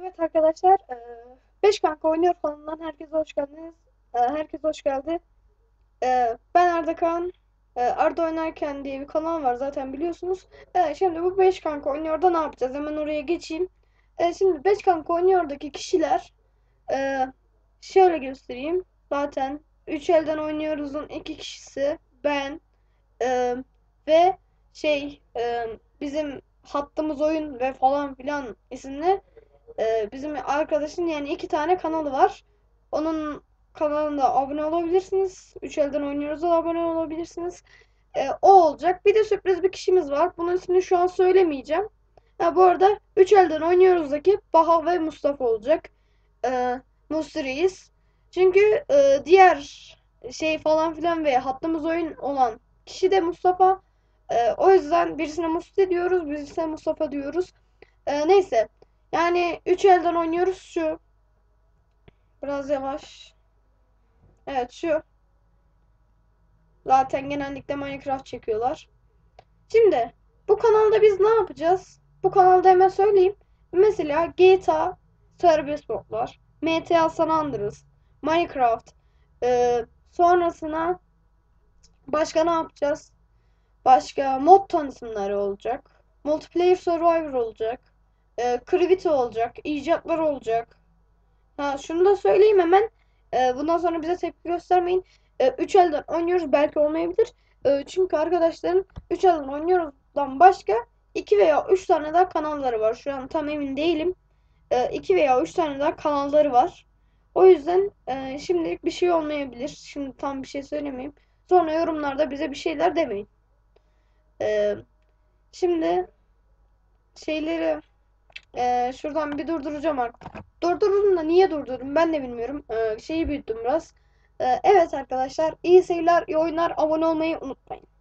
Evet arkadaşlar, 5 kanka oynuyor kanalından herkese hoş geldiniz. E, Herkes hoş geldi. E, Ben Arda Kaan. E, Arda Oynarken diye bir kanal var zaten biliyorsunuz. E, Şimdi bu 5 kanka oynuyorda ne yapacağız? Hemen oraya geçeyim. E, Şimdi 5 kanka oynuyordaki kişiler e, şöyle göstereyim. Zaten 3 elden oynuyoruzun iki kişisi ben e, ve şey e, bizim hattımız oyun ve falan filan isimli ee, bizim arkadaşın yani iki tane kanalı var. Onun kanalında abone olabilirsiniz. Üç elden oynuyoruz da abone olabilirsiniz. Ee, o olacak. Bir de sürpriz bir kişimiz var. Bunun ismini şu an söylemeyeceğim. Ha, bu arada üç elden oynuyoruzdaki Baha ve Mustafa olacak. Ee, Musri'yiz. Çünkü e, diğer şey falan filan ve hattımız oyun olan kişi de Mustafa. Ee, o yüzden birisine Musti diyoruz, birisine Mustafa diyoruz. Ee, neyse. Yani 3 elden oynuyoruz şu. Biraz yavaş. Evet şu. Zaten genellikle Minecraft çekiyorlar. Şimdi bu kanalda biz ne yapacağız? Bu kanalda hemen söyleyeyim. Mesela GTA serbest modlar. MTA San Andreas. Minecraft. Ee, sonrasına başka ne yapacağız? Başka mod tanıtımları olacak. Multiplayer Survivor olacak e, Kriviti olacak, icatlar olacak. Ha, şunu da söyleyeyim hemen. E, bundan sonra bize tepki göstermeyin. E, üç elden oynuyoruz belki olmayabilir. E, çünkü arkadaşların üç elden oynuyoruzdan başka iki veya üç tane daha kanalları var. Şu an tam emin değilim. E, iki veya üç tane daha kanalları var. O yüzden e, şimdilik bir şey olmayabilir. Şimdi tam bir şey söylemeyeyim. Sonra yorumlarda bize bir şeyler demeyin. E, şimdi şeyleri ee, şuradan bir durduracağım artık. Durdurdum da niye durdurdum ben de bilmiyorum. Ee, şeyi büyüttüm biraz. Ee, evet arkadaşlar iyi seyirler, iyi oyunlar, abone olmayı unutmayın.